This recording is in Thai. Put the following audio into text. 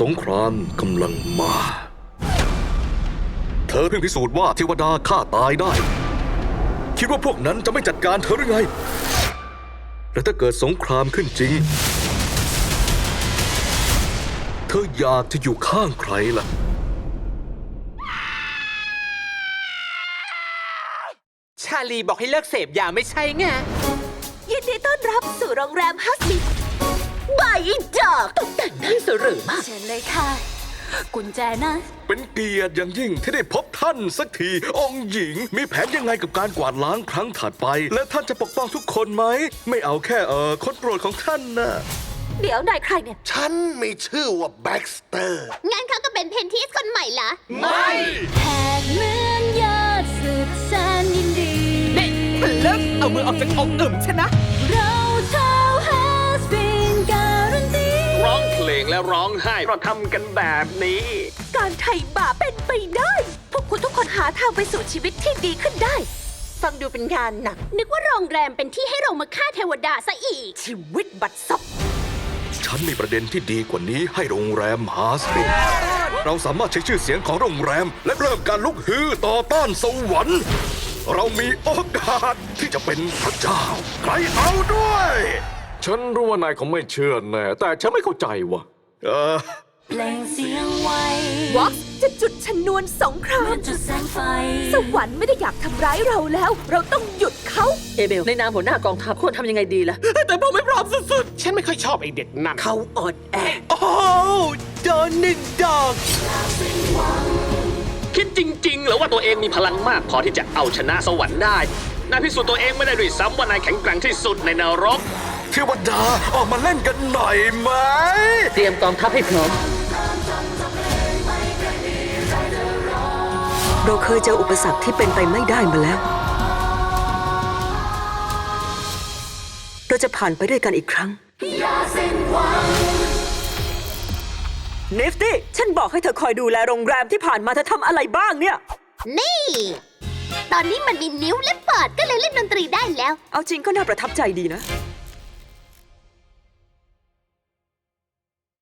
สงครามกำลังมา เธอเพิ่งพิสูจน์ว่าเทวดาฆ่าตายได้ คิดว่าพวกนั้นจะไม่จัดการเธอหรือไง แล้วถ้าเกิดสงครามขึ้นจริง เธออยากจะอยู่ข้างใครล่ะ ชาลีบอกให้เลิกเสพยาไม่ใช่ไง ยินดีต้อนรับสู่โรงแรมฮัสมิบาย อีดอกตกแต่งน่าสรือมาก เชิญเลยค่ะ กุญแจนะ เป็นเกียรติอย่างยิ่งที่ได้พบท่านสักที องค์หญิงมีแผนยังไงกับการกวาดล้างครั้งถัดไป และท่านจะปกป้องทุกคนไหม ไม่เอาแค่เออคนโปรดของท่านนะเดี๋ยวนายใครเนี่ย ฉันมีชื่อว่าแบ็กสเตอร์ งั้นเขาก็เป็นเพนทีสคนใหม่ละไม่ แขกเมืองยอดสุดแสนยินดี เด็กมันเลิกเอามือออกจากอกอึมชนะ ร้องไห้เราทำกันแบบนี้ การไถ่บาปเป็นไปได้ พวกคุณทุกคนหาทางไปสู่ชีวิตที่ดีขึ้นได้ ฟังดูเป็นงานหนัก นึกว่าโรงแรมเป็นที่ให้เรามาฆ่าเทวดาซะอีก ชีวิตบัดซบฉันมีประเด็นที่ดีกว่านี้ให้โรงแรมฮาสปินเราสามารถใช้ชื่อเสียงของโรงแรม และเริ่มการลุกฮือต่อต้านสวรรค์ เรามีโอกาสที่จะเป็นพระเจ้า ใครเอาด้วย ฉันรู้ว่านายคงไม่เชื่อแน่แต่ฉันไม่เข้าใจว่ะ เออเพลงเสียงไววอกจะจุดชนวนสงคราเหมืมอนจุดแสงไฟ สวรรค์ไม่ได้อยากทำร้ายเราแล้ว เราต้องหยุดเขาเอเบล ในนามหัวหน้ากองทัพควรทำยังไงดีล่ะ แต่ผมไม่พร้อมสุดฉันไม่ค่อยชอบไอเด็กนั่นเขาอ่อนแอๆโอ้โหโดนหนึ่งดอก คิดจริงๆเหรือว่าตัวเองมีพลังมากพอที่จะเอาชนะสวรรค์ได้ นายพิสูจน์ตัวเองไม่ได้ด้วยซ้ำว่านายแข็งแกร่งที่สุดในนรก เทวดาออกมาเล่นกันหน่อยไหม เตรียมกองทัพให้พร้อม เราเคยเจออุปสรรคที่เป็นไปไม่ได้มาแล้ว เราจะผ่านไปด้วยกันอีกครั้งเนฟตี้ฉันบอกให้เธอคอยดูแลโรงแรมที่ผ่านมาเธอทำอะไรบ้างเนี่ย นี่ ตอนนี้มันมีนิ้วและปอดก็เลยเล่นดนตรีได้แล้ว เอาจริงก็น่าประทับใจดีนะ